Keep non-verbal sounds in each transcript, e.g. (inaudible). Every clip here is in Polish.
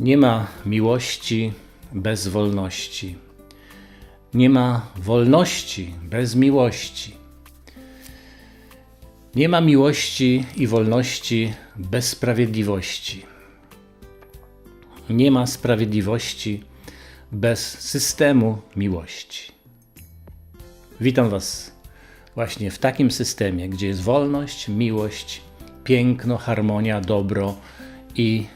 Nie ma miłości bez wolności. Nie ma wolności bez miłości. Nie ma miłości i wolności bez sprawiedliwości. Nie ma sprawiedliwości bez systemu miłości. Witam Was właśnie w takim systemie, gdzie jest wolność, miłość, piękno, harmonia, dobro i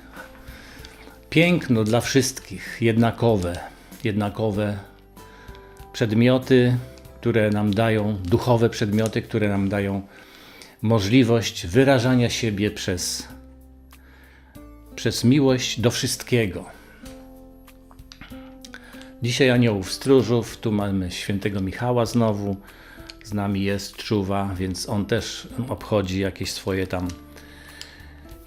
piękno dla wszystkich, jednakowe, jednakowe przedmioty, które nam dają, duchowe przedmioty, które nam dają możliwość wyrażania siebie przez, przez miłość do wszystkiego. Dzisiaj aniołów stróżów, tu mamy świętego Michała znowu, z nami jest czuwa, więc on też obchodzi jakieś swoje tam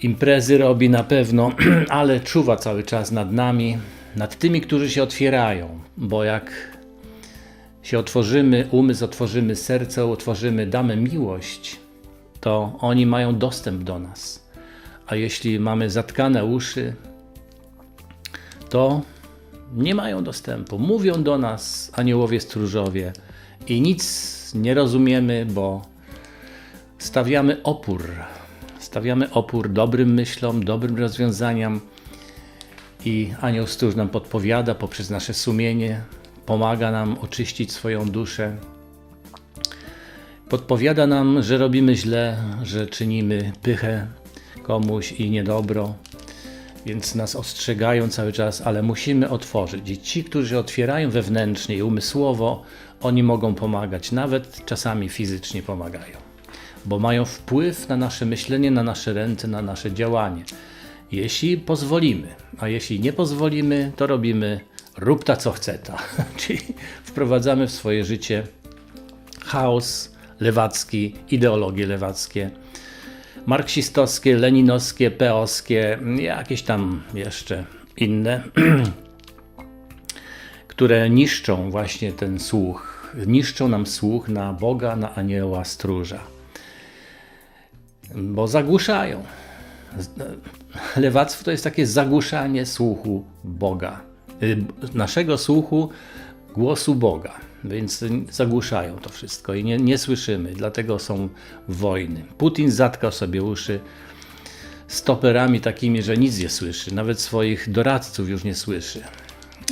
imprezy robi na pewno, (clears throat) ale czuwa cały czas nad nami, nad tymi, którzy się otwierają, bo jak się otworzymy, umysł otworzymy, serce otworzymy, damy miłość, to oni mają dostęp do nas. A jeśli mamy zatkane uszy, to nie mają dostępu. Mówią do nas aniołowie stróżowie i nic nie rozumiemy, bo stawiamy opór. Stawiamy opór dobrym myślom, dobrym rozwiązaniom i anioł stróż nam podpowiada poprzez nasze sumienie, pomaga nam oczyścić swoją duszę. Podpowiada nam, że robimy źle, że czynimy pychę komuś i niedobro, więc nas ostrzegają cały czas, ale musimy otworzyć. I ci, którzy otwierają wewnętrznie i umysłowo, oni mogą pomagać, nawet czasami fizycznie pomagają, bo mają wpływ na nasze myślenie, na nasze ręce, na nasze działanie. Jeśli pozwolimy, a jeśli nie pozwolimy, to robimy rób ta co chce ta, (laughs) czyli wprowadzamy w swoje życie chaos lewacki, ideologie lewackie, marksistowskie, leninowskie, peowskie, jakieś tam jeszcze inne, (clears throat) które niszczą właśnie ten słuch, niszczą nam słuch na Boga, na anioła stróża, bo zagłuszają. Lewactwo to jest takie zagłuszanie słuchu Boga, y, naszego słuchu, głosu Boga, więc zagłuszają to wszystko i nie, nie słyszymy, dlatego są wojny. Putin zatkał sobie uszy stoperami takimi, że nic nie słyszy, nawet swoich doradców już nie słyszy.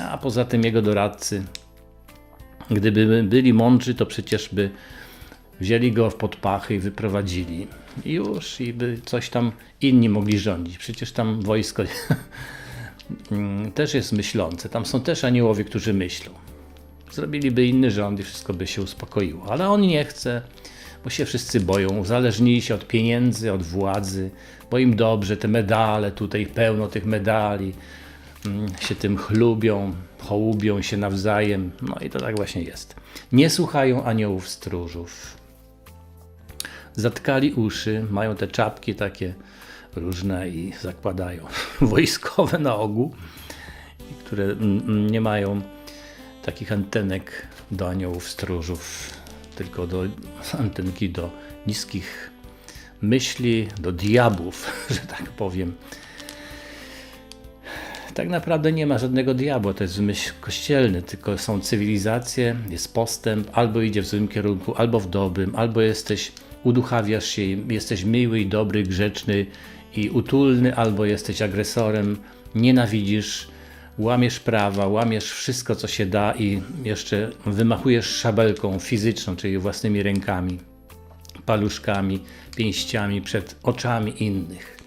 A poza tym jego doradcy, gdyby byli mądrzy, to przecież by wzięli go w podpachy i wyprowadzili. I już, i by coś tam inni mogli rządzić. Przecież tam wojsko (laughs) też jest myślące. Tam są też aniołowie, którzy myślą. Zrobiliby inny rząd i wszystko by się uspokoiło. Ale on nie chce, bo się wszyscy boją. Uzależnili się od pieniędzy, od władzy, bo im dobrze, te medale, tutaj pełno tych medali się tym chlubią, hołubią się nawzajem. No i to tak właśnie jest. Nie słuchają aniołów stróżów. Zatkali uszy, mają te czapki takie różne i zakładają (laughs) wojskowe na ogół, które nie mają takich antenek do aniołów stróżów, tylko do (laughs) antenki do niskich myśli, do diabłów, (laughs) że tak powiem. Tak naprawdę nie ma żadnego diabła, to jest myśl kościelny, tylko są cywilizacje, jest postęp, albo idzie w złym kierunku, albo w dobrym, albo jesteś, uduchawiasz się, jesteś miły i dobry, grzeczny i utulny, albo jesteś agresorem, nienawidzisz, łamiesz prawa, łamiesz wszystko, co się da i jeszcze wymachujesz szabelką fizyczną, czyli własnymi rękami, paluszkami, pięściami przed oczami innych.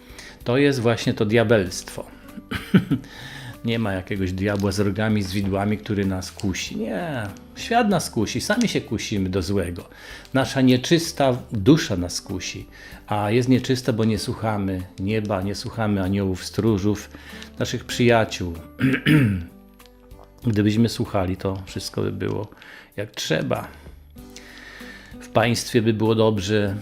To jest właśnie to diabelstwo. (laughs) nie ma jakiegoś diabła z rogami, z widłami, który nas kusi. Nie, świat nas kusi, sami się kusimy do złego. Nasza nieczysta dusza nas kusi, a jest nieczysta, bo nie słuchamy nieba, nie słuchamy aniołów, stróżów, naszych przyjaciół. (clears throat) Gdybyśmy słuchali, to wszystko by było jak trzeba. W państwie by było dobrze,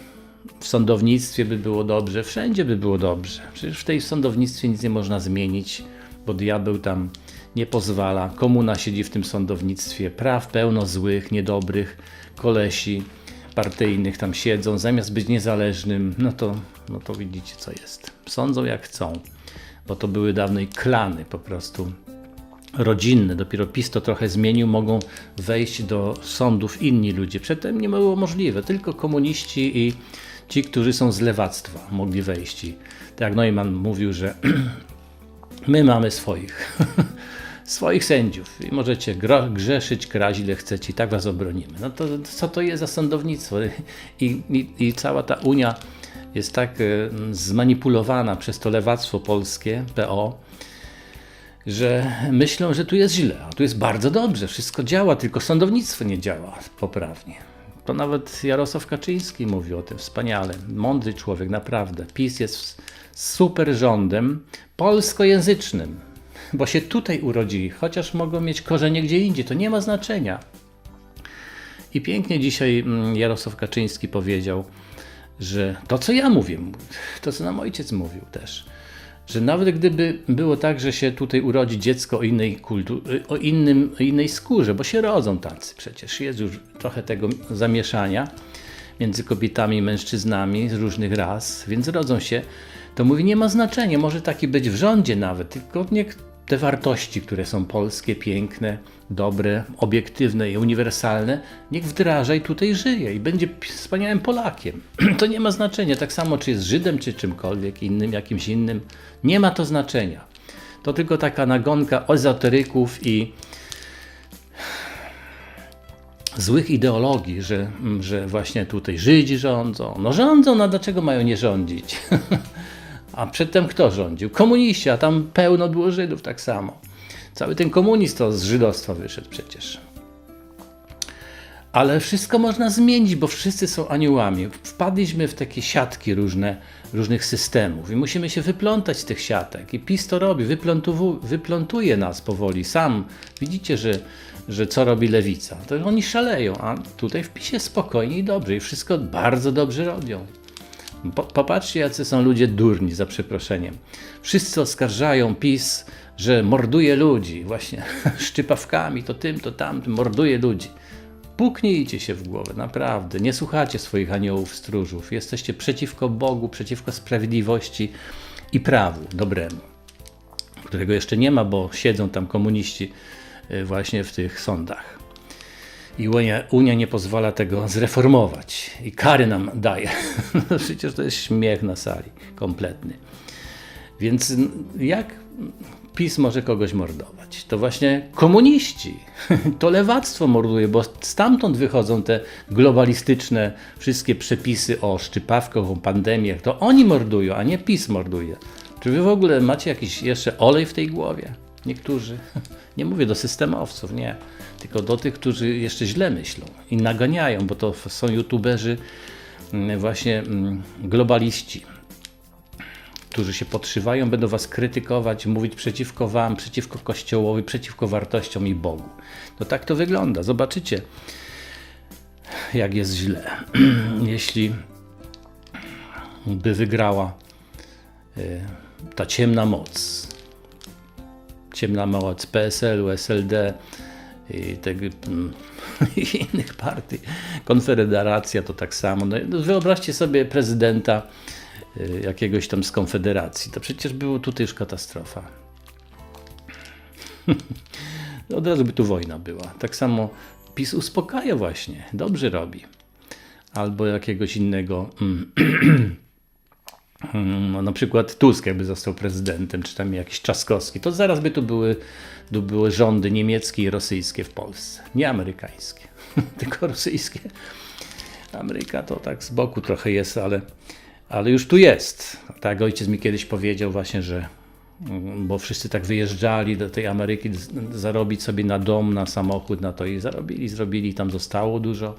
w sądownictwie by było dobrze, wszędzie by było dobrze. Przecież w tej sądownictwie nic nie można zmienić, bo diabeł tam nie pozwala. Komuna siedzi w tym sądownictwie, praw pełno złych, niedobrych, kolesi partyjnych tam siedzą, zamiast być niezależnym, no to, no to widzicie co jest. Sądzą jak chcą. bo to były dawniej klany po prostu rodzinne. Dopiero PiS to trochę zmienił, mogą wejść do sądów inni ludzie. Przedtem nie było możliwe, tylko komuniści i ci, którzy są z lewactwa mogli wejść. I tak jak Neumann mówił, że (clears throat) my mamy swoich. (laughs) swoich sędziów i możecie grzeszyć, kraść ile chcecie i tak was obronimy. No to co to jest za sądownictwo? I, i, i cała ta Unia jest tak e, zmanipulowana przez to lewactwo polskie, PO, że myślą, że tu jest źle, a tu jest bardzo dobrze, wszystko działa, tylko sądownictwo nie działa poprawnie. To nawet Jarosław Kaczyński mówi o tym wspaniale. Mądry człowiek, naprawdę. PiS jest super rządem polskojęzycznym, bo się tutaj urodzili, chociaż mogą mieć korzenie gdzie indziej, to nie ma znaczenia. I pięknie dzisiaj mm, Jarosław Kaczyński powiedział, że to, co ja mówię, to, co nam ojciec mówił też, że nawet gdyby było tak, że się tutaj urodzi dziecko o innej, kultu, o innym, o innej skórze, bo się rodzą tacy przecież, jest już trochę tego zamieszania między kobietami i mężczyznami z różnych ras, więc rodzą się, to mówi, nie ma znaczenia, może taki być w rządzie nawet, tylko niech te wartości, które są polskie, piękne, dobre, obiektywne i uniwersalne, niech wdraża i tutaj żyje i będzie wspaniałym Polakiem. (clears throat) To nie ma znaczenia, tak samo czy jest Żydem, czy czymkolwiek innym, jakimś innym, nie ma to znaczenia. To tylko taka nagonka ezoteryków i złych ideologii, że, że właśnie tutaj Żydzi rządzą. No rządzą, no dlaczego mają nie rządzić? (laughs) A przedtem kto rządził? Komuniści, a tam pełno było Żydów tak samo. Cały ten komunizm to z żydostwa wyszedł przecież. Ale wszystko można zmienić, bo wszyscy są aniołami. Wpadliśmy w takie siatki różne, różnych systemów i musimy się wyplątać z tych siatek. I PiS to robi, wyplątuje nas powoli. Sam widzicie, że, że co robi lewica. To oni szaleją, a tutaj w PiSie spokojnie i dobrze i wszystko bardzo dobrze robią. Po, popatrzcie, jacy są ludzie durni, za przeproszeniem. Wszyscy oskarżają PiS, że morduje ludzi, właśnie (laughs) szczypawkami, to tym, to tamtym, morduje ludzi. Puknijcie się w głowę, naprawdę. Nie słuchacie swoich aniołów stróżów. Jesteście przeciwko Bogu, przeciwko sprawiedliwości i prawu dobremu, którego jeszcze nie ma, bo siedzą tam komuniści y, właśnie w tych sądach. I Unia, Unia nie pozwala tego zreformować i kary nam daje. No (laughs) Przecież to jest śmiech na sali, kompletny. Więc jak PiS może kogoś mordować? To właśnie komuniści, (laughs) to lewactwo morduje, bo stamtąd wychodzą te globalistyczne wszystkie przepisy o szczypawkach, o pandemiach. To oni mordują, a nie PiS morduje. Czy wy w ogóle macie jakiś jeszcze olej w tej głowie? Niektórzy. (laughs) Nie mówię do systemowców, nie. Tylko do tych, którzy jeszcze źle myślą i naganiają, bo to są youtuberzy, mm, właśnie mm, globaliści, którzy się podszywają, będą was krytykować, mówić przeciwko wam, przeciwko Kościołowi, przeciwko wartościom i Bogu. No tak to wygląda. Zobaczycie, jak jest źle. (clears throat) Jeśli by wygrała y, ta ciemna moc, ciemna moc PSL-u, SLD tego, mm, (laughs) innych partii. Konfederacja to tak samo. No, no wyobraźcie sobie prezydenta y, jakiegoś tam z Konfederacji. To przecież było tutaj już katastrofa. (laughs) Od razu by tu wojna była. Tak samo PiS uspokaja właśnie. Dobrze robi. Albo jakiegoś innego mm, (clears throat) na przykład Tusk jakby został prezydentem, czy tam jakiś Trzaskowski, to zaraz by tu były, tu były rządy niemieckie i rosyjskie w Polsce. Nie amerykańskie, (laughs) tylko rosyjskie. Ameryka to tak z boku trochę jest, ale, ale już tu jest. Tak ojciec mi kiedyś powiedział właśnie, że mm, bo wszyscy tak wyjeżdżali do tej Ameryki zarobić sobie na dom, na samochód, na to i zarobili, zrobili, tam zostało dużo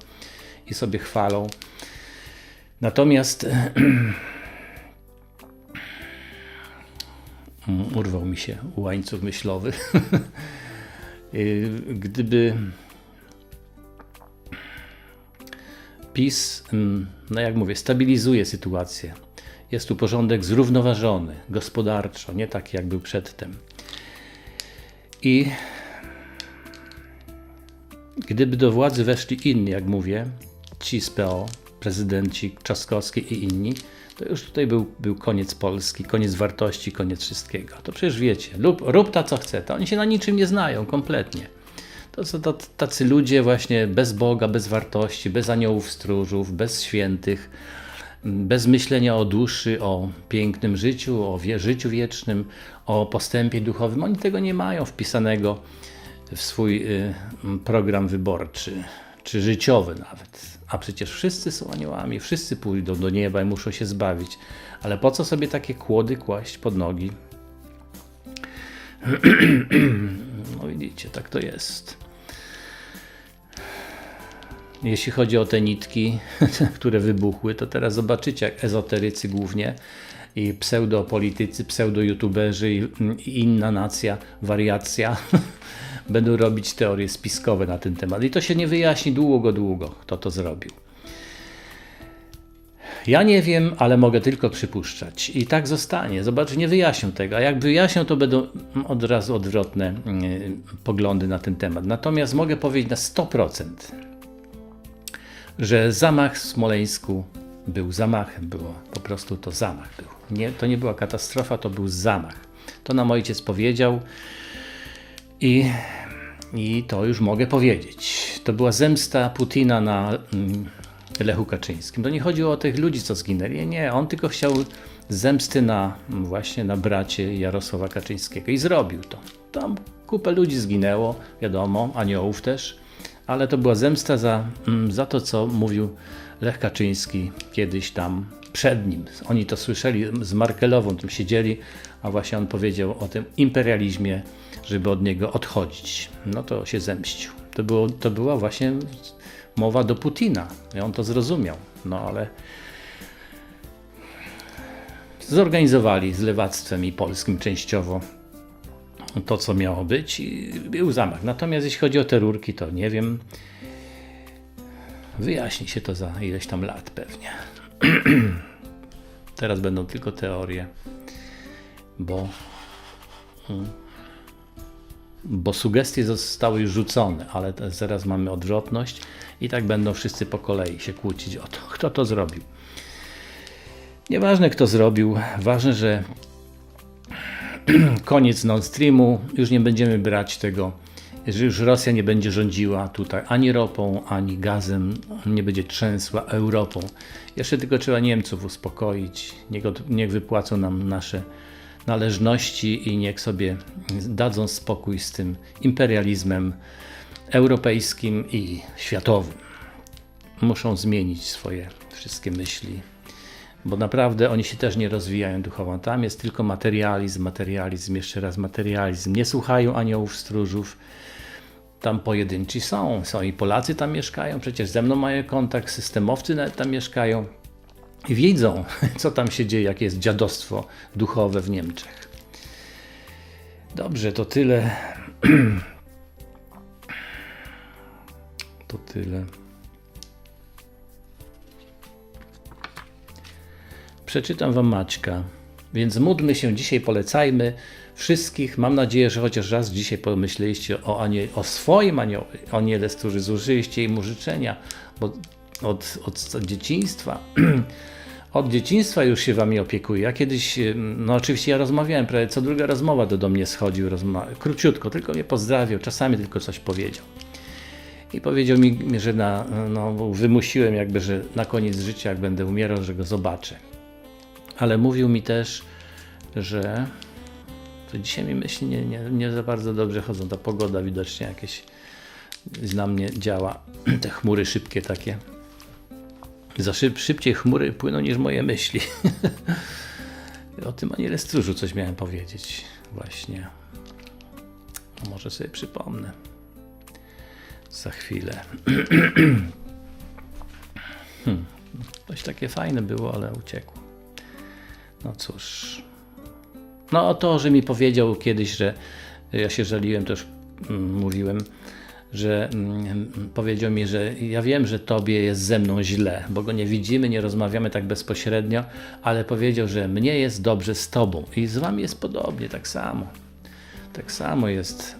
i sobie chwalą. Natomiast (clears throat) urwał mi się łańcuch myślowy. (laughs) Y, Gdyby PiS, mm, no jak mówię, stabilizuje sytuację. Jest tu porządek zrównoważony gospodarczo, nie taki jak był przedtem. I gdyby do władzy weszli inni, jak mówię, ci z PO, prezydenci Trzaskowski i inni, to już tutaj był, był koniec Polski, koniec wartości, koniec wszystkiego. To przecież wiecie, lub, rób ta co chce, to oni się na niczym nie znają kompletnie. To są tacy ludzie właśnie bez Boga, bez wartości, bez aniołów stróżów, bez świętych, bez myślenia o duszy, o pięknym życiu, o wie, życiu wiecznym, o postępie duchowym. Oni tego nie mają wpisanego w swój y, program wyborczy, czy życiowy nawet. A przecież wszyscy są aniołami, wszyscy pójdą do nieba i muszą się zbawić. Ale po co sobie takie kłody kłaść pod nogi? (clears throat) No widzicie, tak to jest. Jeśli chodzi o te nitki, (laughs) które wybuchły, to teraz zobaczycie, jak ezoterycy głównie i pseudopolitycy, pseudo-youtuberzy i, inna nacja, wariacja (laughs) będą robić teorie spiskowe na ten temat. I to się nie wyjaśni długo, długo, kto to zrobił. Ja nie wiem, ale mogę tylko przypuszczać. I tak zostanie. Zobacz, nie wyjaśnią tego. A jak wyjaśnią, to będą od razu odwrotne yy, poglądy na ten temat. Natomiast mogę powiedzieć na 100%, że zamach w Smoleńsku był zamachem. Było po prostu to zamach. Był. Nie, to nie była katastrofa, to był zamach. To nam ojciec powiedział. I i to już mogę powiedzieć. To była zemsta Putina na mm, Lechu Kaczyńskim. To nie chodziło o tych ludzi, co zginęli. Nie, on tylko chciał zemsty na właśnie na bracie Jarosława Kaczyńskiego i zrobił to. Tam kupę ludzi zginęło, wiadomo, aniołów też, ale to była zemsta za, mm, za to, co mówił Lech Kaczyński kiedyś tam przed nim. Oni to słyszeli z Markelową, tam siedzieli, a właśnie on powiedział o tym imperializmie żeby od niego odchodzić. No to się zemścił. To, było, to była właśnie mowa do Putina. I on to zrozumiał. No ale zorganizowali z lewactwem i polskim częściowo to, co miało być i był zamach. Natomiast jeśli chodzi o te rurki, to nie wiem. Wyjaśni się to za ileś tam lat pewnie. (clears throat) Teraz będą tylko teorie, bo hmm, bo sugestie zostały już rzucone, ale zaraz mamy odwrotność i tak będą wszyscy po kolei się kłócić o to, kto to zrobił. Nieważne kto zrobił, ważne, że (clears throat) koniec Nord Streamu, już nie będziemy brać tego, że już Rosja nie będzie rządziła tutaj ani ropą, ani gazem, nie będzie trzęsła Europą. Jeszcze tylko trzeba Niemców uspokoić, niech, niech wypłacą nam nasze należności i niech sobie dadzą spokój z tym imperializmem europejskim i światowym. Muszą zmienić swoje wszystkie myśli, bo naprawdę oni się też nie rozwijają duchowo. Tam jest tylko materializm, materializm, jeszcze raz materializm. Nie słuchają aniołów stróżów. Tam pojedynczy są, są i Polacy tam mieszkają, przecież ze mną mają kontakt, systemowcy nawet tam mieszkają i wiedzą, (laughs) co tam się dzieje, jakie jest dziadostwo duchowe w Niemczech. Dobrze, to tyle. (clears throat) To tyle. Przeczytam Wam Maćka. Więc módlmy się dzisiaj, polecajmy wszystkich. Mam nadzieję, że chociaż raz dzisiaj pomyśleliście o, anie, o swoim anioł, aniele, którzy zużyliście im życzenia, bo od, od dzieciństwa (clears throat) od dzieciństwa już się wami opiekuję. Ja kiedyś, no oczywiście ja rozmawiałem, prawie co druga rozmowa do, do mnie schodził, króciutko, tylko mnie pozdrawiał, czasami tylko coś powiedział. I powiedział mi, że na, no, wymusiłem jakby, że na koniec życia, jak będę umierał, że go zobaczę. Ale mówił mi też, że to dzisiaj mi myśli nie, nie, nie za bardzo dobrze chodzą. Ta pogoda widocznie jakieś na mnie działa. (clears throat) Te chmury szybkie takie. Za szyb, szybciej chmury płyną niż moje myśli. (laughs) o tym aniele stróżu coś miałem powiedzieć. Właśnie. A może sobie przypomnę. Za chwilę. (clears throat) hmm. Coś takie fajne było, ale uciekło. No cóż. No o to, że mi powiedział kiedyś, że ja się żaliłem, już mm, mówiłem, że mm, powiedział mi, że ja wiem, że tobie jest ze mną źle, bo go nie widzimy, nie rozmawiamy tak bezpośrednio, ale powiedział, że mnie jest dobrze z tobą i z wami jest podobnie, tak samo. Tak samo jest. (clears throat)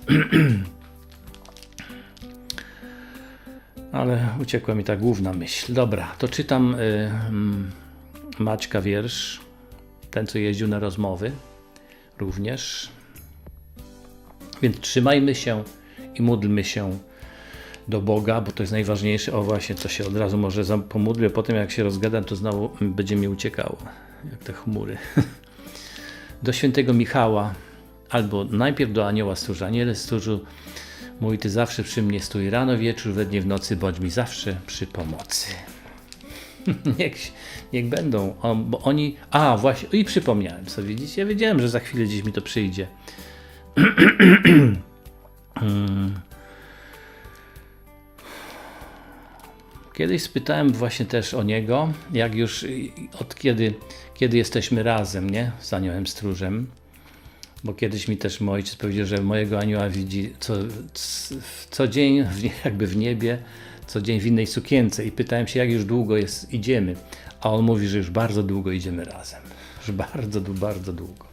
Ale uciekła mi ta główna myśl. Dobra, to czytam y, Maćka wiersz, ten co jeździł na rozmowy również. Więc trzymajmy się i módlmy się do Boga, bo to jest najważniejsze. O właśnie, to się od razu może pomódlę, potem jak się rozgadam, to znowu będzie mi uciekało, jak te chmury. (laughs) do świętego Michała, albo najpierw do anioła stróża. Aniele stróżu, mój Ty zawsze przy mnie stój, rano, wieczór, we dnie, w nocy, bądź mi zawsze przy pomocy. (laughs) niech, niech będą, o, bo oni, a właśnie, i przypomniałem sobie, widzicie, ja wiedziałem, że za chwilę gdzieś mi to przyjdzie. (clears throat) Mm. Kiedyś spytałem właśnie też o niego, jak już od kiedy, kiedy jesteśmy razem, nie? Z aniołem stróżem. Bo kiedyś mi też mój ojciec powiedział, że mojego anioła widzi co, co dzień jakby w niebie, co dzień w innej sukience. I pytałem się, jak już długo jest, idziemy. A on mówi, że już bardzo długo idziemy razem. Już bardzo, bardzo długo.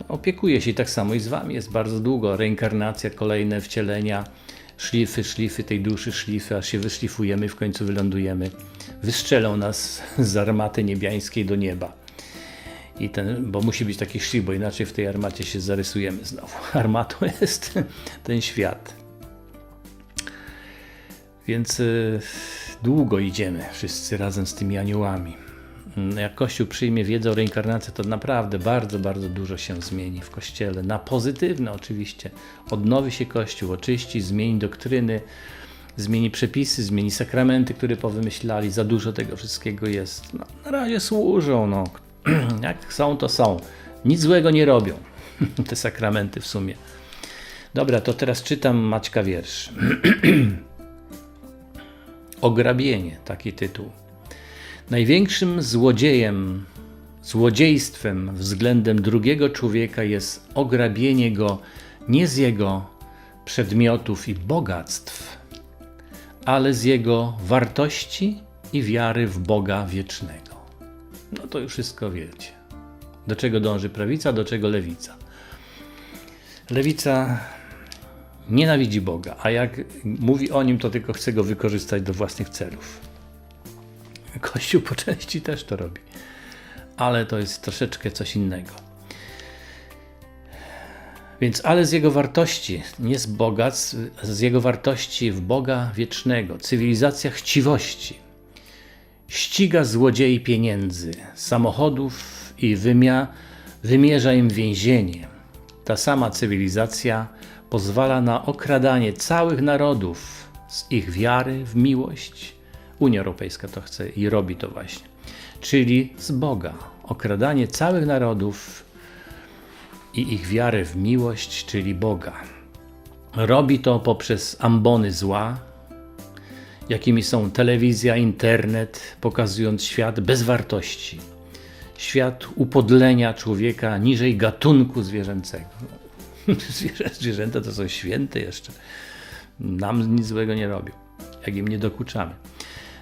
No, opiekuje się i tak samo i z wami jest bardzo długo. Reinkarnacja, kolejne wcielenia, szlify, szlify tej duszy, szlify, aż się wyszlifujemy i w końcu wylądujemy. Wystrzelą nas z armaty niebiańskiej do nieba. I ten, bo musi być taki szlif, bo inaczej w tej armacie się zarysujemy znowu. (laughs) Armatą jest ten świat. Więc y, długo idziemy wszyscy razem z tymi aniołami. Mm, Jak Kościół przyjmie wiedzę o reinkarnacji, to naprawdę bardzo, bardzo dużo się zmieni w Kościele. Na pozytywne oczywiście. Odnowi się Kościół, oczyści, zmieni doktryny, zmieni przepisy, zmieni sakramenty, które powymyślali. Za dużo tego wszystkiego jest. No, na razie służą. No. (clears throat) Jak są, to są. Nic złego nie robią (laughs) te sakramenty w sumie. Dobra, to teraz czytam Maćka wiersz. (clears throat) Ograbienie, taki tytuł. Największym złodziejem, złodziejstwem względem drugiego człowieka jest ograbienie go nie z jego przedmiotów i bogactw, ale z jego wartości i wiary w Boga wiecznego. No to już wszystko wiecie. Do czego dąży prawica, do czego lewica. Lewica nienawidzi Boga, a jak mówi o nim, to tylko chce go wykorzystać do własnych celów. Kościół po części też to robi, ale to jest troszeczkę coś innego. Więc ale z jego wartości, nie z bogactw, z jego wartości w Boga wiecznego, cywilizacja chciwości, ściga złodziei pieniędzy, samochodów i wymia, wymierza im więzienie. Ta sama cywilizacja pozwala na okradanie całych narodów z ich wiary w miłość. Unia Europejska to chce i robi to właśnie. Czyli z Boga. Okradanie całych narodów i ich wiarę w miłość, czyli Boga. Robi to poprzez ambony zła, jakimi są telewizja, internet, pokazując świat bez wartości. Świat upodlenia człowieka niżej gatunku zwierzęcego. (laughs) Zwierzę, zwierzęta to są święte jeszcze. Nam nic złego nie robią, jak im nie dokuczamy.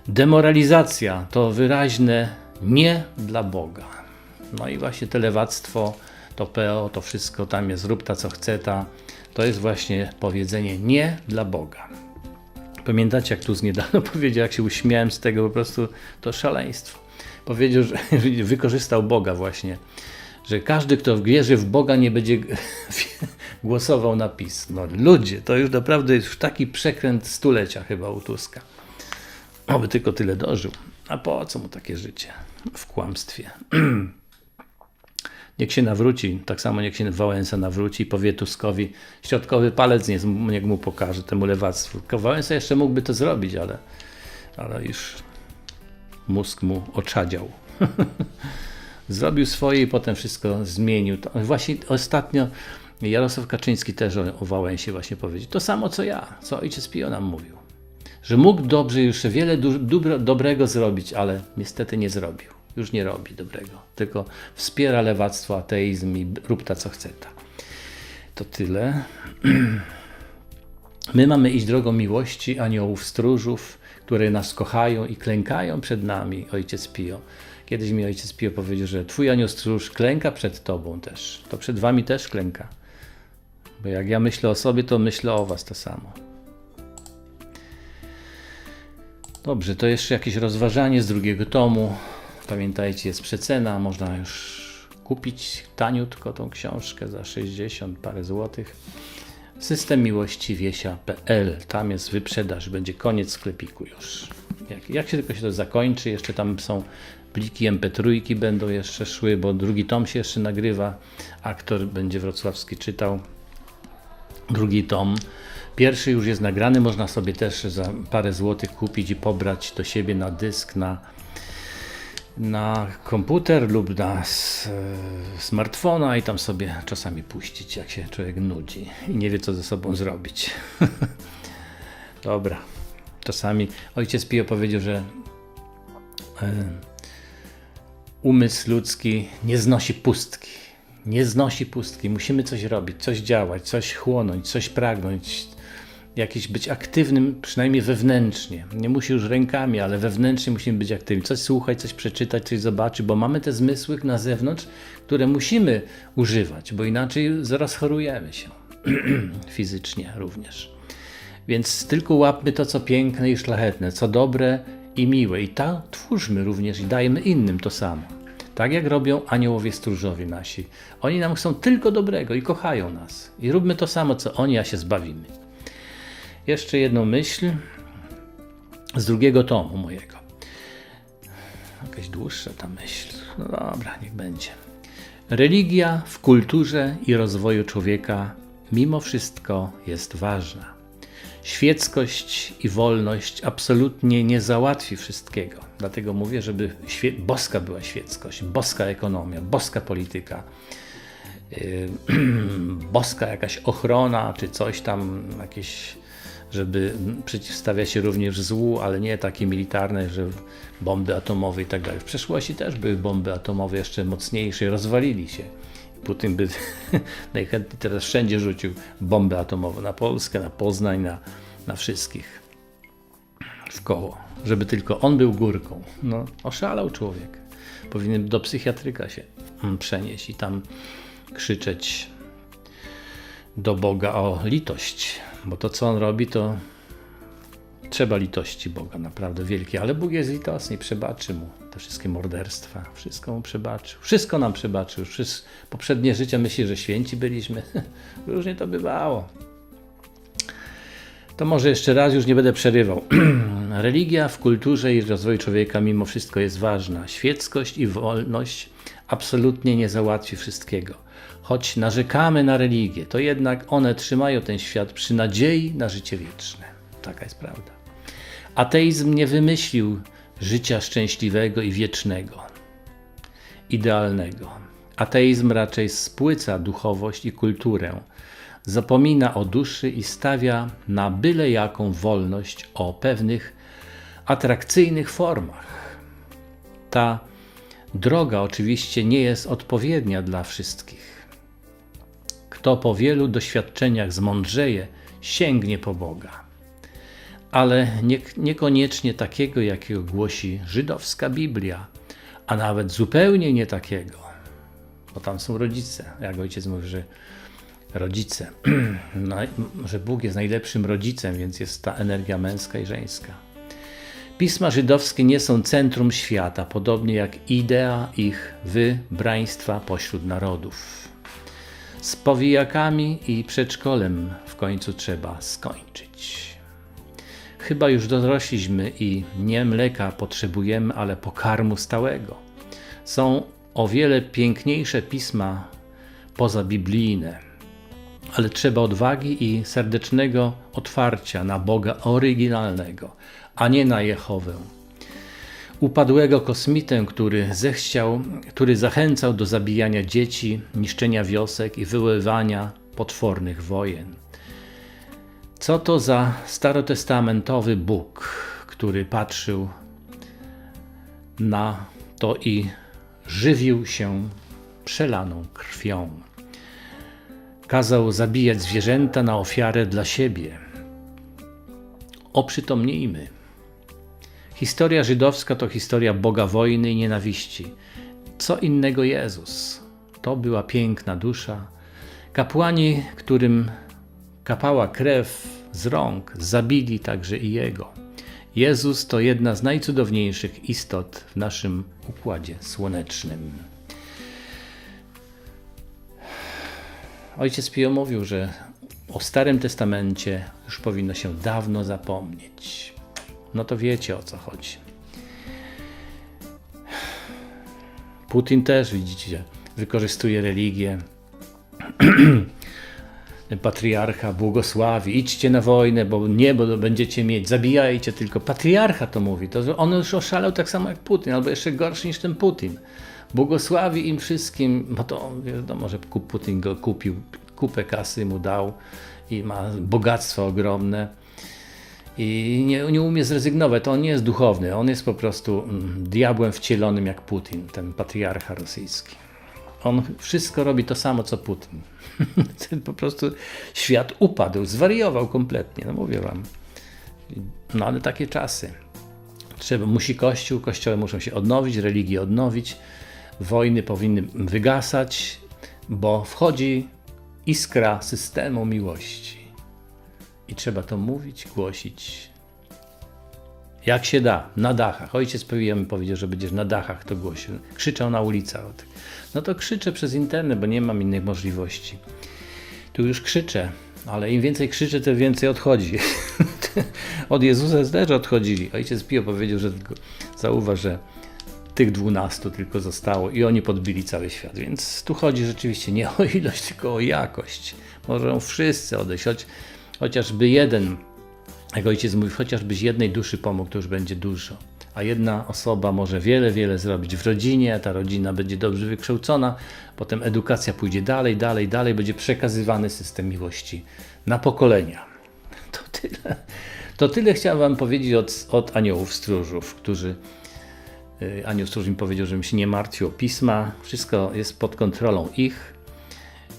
Demoralizacja to wyraźne nie dla Boga. No i właśnie te lewactwo, to PO, to wszystko tam jest, rób ta co chce ta, to jest właśnie powiedzenie nie dla Boga. Pamiętacie, jak tu z niedawno (laughs) powiedział, jak się uśmiałem z tego, po prostu to szaleństwo. Powiedział, że (laughs) wykorzystał Boga właśnie, że każdy, kto wierzy w Boga, nie będzie (laughs) głosował na PiS. No ludzie, to już naprawdę jest już taki przekręt stulecia chyba u Tuska. Oby tylko tyle dożył. A po co mu takie życie? W kłamstwie. (clears throat) Niech się nawróci, tak samo niech się Wałęsa nawróci i powie Tuskowi, środkowy palec nie, niech mu pokaże temu lewactwu. Wałęsa jeszcze mógłby to zrobić, ale, ale już mózg mu oczadział. (laughs) Zrobił swoje i potem wszystko zmienił. To właśnie ostatnio Jarosław Kaczyński też o, Wałęsie właśnie powiedział. To samo co ja, co ojciec Pio nam mówił. Że mógł dobrze już wiele dobro, dobrego zrobić, ale niestety nie zrobił. Już nie robi dobrego. Tylko wspiera lewactwo, ateizm i rób ta co chce ta. To tyle. (clears throat) My mamy iść drogą miłości aniołów stróżów, które nas kochają i klękają przed nami, ojciec Pio. Kiedyś mi ojciec Pio powiedział, że twój anioł stróż klęka przed tobą też. To przed wami też klęka. Bo jak ja myślę o sobie, to myślę o was to samo. Dobrze, to jeszcze jakieś rozważanie z drugiego tomu. Pamiętajcie, jest przecena, można już kupić taniutko tą książkę za 60 parę złotych. System miłości wiesia.pl. Tam jest wyprzedaż, będzie koniec sklepiku już. Jak, jak się tylko się to zakończy, jeszcze tam są pliki MP3 będą jeszcze szły, bo drugi tom się jeszcze nagrywa. Aktor będzie wrocławski czytał drugi tom. Pierwszy już jest nagrany, można sobie też za parę złotych kupić i pobrać do siebie na dysk, na, na komputer lub na e, smartfona i tam sobie czasami puścić, jak się człowiek nudzi i nie wie, co ze sobą zrobić. (laughs) Dobra. Czasami ojciec Pio powiedział, że e, umysł ludzki nie znosi pustki. Nie znosi pustki. Musimy coś robić, coś działać, coś chłonąć, coś pragnąć. Jakiś być aktywnym, przynajmniej wewnętrznie. Nie musi już rękami, ale wewnętrznie musimy być aktywni. Coś słuchać, coś przeczytać, coś zobaczyć, bo mamy te zmysły na zewnątrz, które musimy używać, bo inaczej zaraz chorujemy się. (clears throat) Fizycznie również. Więc tylko łapmy to, co piękne i szlachetne, co dobre i miłe. I ta twórzmy również i dajmy innym to samo. Tak jak robią aniołowie stróżowie nasi. Oni nam chcą tylko dobrego i kochają nas. I róbmy to samo, co oni, a się zbawimy. Jeszcze jedną myśl z drugiego tomu mojego. Jakaś dłuższa ta myśl. No dobra, niech będzie. Religia w kulturze i rozwoju człowieka mimo wszystko jest ważna. Świeckość i wolność absolutnie nie załatwi wszystkiego. Dlatego mówię, żeby boska była świeckość, boska ekonomia, boska polityka, yy, (clears throat) boska jakaś ochrona, czy coś tam, jakieś, żeby przeciwstawiać się również złu, ale nie takie militarne, że bomby atomowe i tak dalej. W przeszłości też były bomby atomowe jeszcze mocniejsze, rozwalili się. Putin by (laughs) najchętniej teraz wszędzie rzucił bombę atomową na Polskę, na Poznań, na, na wszystkich w koło, żeby tylko on był górką. No, oszalał człowiek. Powinien do psychiatryka się mm, przenieść i tam krzyczeć do Boga o litość, bo to co on robi, to trzeba litości Boga, naprawdę wielkiej, ale Bóg jest litosny przebaczy mu te wszystkie morderstwa, wszystko mu przebaczył, wszystko nam przebaczył, wszystko, poprzednie życia myśli, że święci byliśmy, (laughs) różnie to bywało. To może jeszcze raz, już nie będę przerywał. (clears throat) Religia w kulturze i rozwoju człowieka mimo wszystko jest ważna. Świeckość i wolność absolutnie nie załatwi wszystkiego. Choć narzekamy na religię, to jednak one trzymają ten świat przy nadziei na życie wieczne. Taka jest prawda. Ateizm nie wymyślił życia szczęśliwego i wiecznego, idealnego. Ateizm raczej spłyca duchowość i kulturę, zapomina o duszy i stawia na byle jaką wolność o pewnych atrakcyjnych formach. Ta droga oczywiście nie jest odpowiednia dla wszystkich. Kto po wielu doświadczeniach zmądrzeje, sięgnie po Boga ale nie, niekoniecznie takiego, jakiego głosi żydowska Biblia, a nawet zupełnie nie takiego, bo tam są rodzice. Jak ojciec mówi, że rodzice, (clears throat) no, że Bóg jest najlepszym rodzicem, więc jest ta energia męska i żeńska. Pisma żydowskie nie są centrum świata, podobnie jak idea ich wybraństwa pośród narodów. Z powijakami i przedszkolem w końcu trzeba skończyć. Chyba już dorośliśmy i nie mleka potrzebujemy, ale pokarmu stałego. Są o wiele piękniejsze pisma pozabiblijne, ale trzeba odwagi i serdecznego otwarcia na Boga oryginalnego, a nie na Jehowę. Upadłego kosmitę, który zechciał, który zachęcał do zabijania dzieci, niszczenia wiosek i wywoływania potwornych wojen. Co to za starotestamentowy Bóg, który patrzył na to i żywił się przelaną krwią? Kazał zabijać zwierzęta na ofiarę dla siebie. Oprzytomnijmy. Historia żydowska to historia Boga wojny i nienawiści. Co innego Jezus? To była piękna dusza. Kapłani, którym kapała krew z rąk, zabili także i jego. Jezus to jedna z najcudowniejszych istot w naszym układzie słonecznym. Ojciec Pio mówił, że o Starym Testamencie już powinno się dawno zapomnieć. No to wiecie o co chodzi. Putin też, widzicie, wykorzystuje religię. (clears throat) Patriarcha błogosławi, idźcie na wojnę, bo niebo będziecie mieć, zabijajcie tylko. Patriarcha to mówi, to on już oszalał tak samo jak Putin, albo jeszcze gorszy niż ten Putin. Błogosławi im wszystkim, bo to wiadomo, że Putin go kupił, kupę kasy mu dał i ma bogactwo ogromne i nie, nie umie zrezygnować. To on nie jest duchowny, on jest po prostu mm, diabłem wcielonym jak Putin, ten patriarcha rosyjski. On wszystko robi to samo co Putin. (laughs) Po prostu świat upadł, zwariował kompletnie, no mówię wam. No ale takie czasy. Trzeba, musi Kościół, kościoły muszą się odnowić, religie odnowić, wojny powinny wygasać, bo wchodzi iskra systemu miłości. I trzeba to mówić, głosić. Jak się da, na dachach. Ojciec mi powiedział, że będziesz na dachach to głosił. Krzyczał na ulicach. No to krzyczę przez internet, bo nie mam innych możliwości. Tu już krzyczę, ale im więcej krzyczę, tym więcej odchodzi. (laughs) Od Jezusa też odchodzili. Ojciec Pio powiedział, że tylko że tych dwunastu tylko zostało i oni podbili cały świat. Więc tu chodzi rzeczywiście nie o ilość, tylko o jakość. Możą wszyscy odejść, choć, chociażby jeden, jak ojciec mówi, chociażbyś jednej duszy pomógł, to już będzie dużo. A jedna osoba może wiele, wiele zrobić w rodzinie, ta rodzina będzie dobrze wykształcona, potem edukacja pójdzie dalej, dalej, dalej, będzie przekazywany system miłości na pokolenia. To tyle. To tyle chciałem Wam powiedzieć od, od aniołów stróżów, którzy Y, Anioł Stróż mi powiedział, żebym się nie martwił o pisma. Wszystko jest pod kontrolą ich,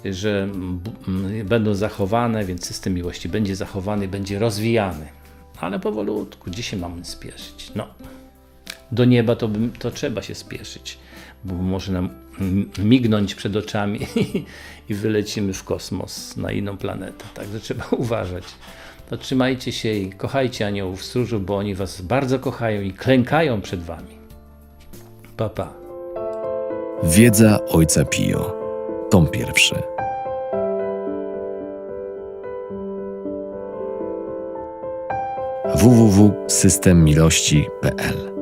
że będą zachowane, więc system miłości będzie zachowany, będzie rozwijany. Ale powolutku, dzisiaj mamy spieszyć. No, do nieba to, to trzeba się spieszyć, bo może nam mignąć przed oczami (laughs) i wylecimy w kosmos na inną planetę. Także trzeba (laughs) uważać. To trzymajcie się i kochajcie aniołów stróżów, bo oni was bardzo kochają i klękają przed wami. Papa. Wiedza Ojca Pio. Tom pierwszy. www.systemmilości.pl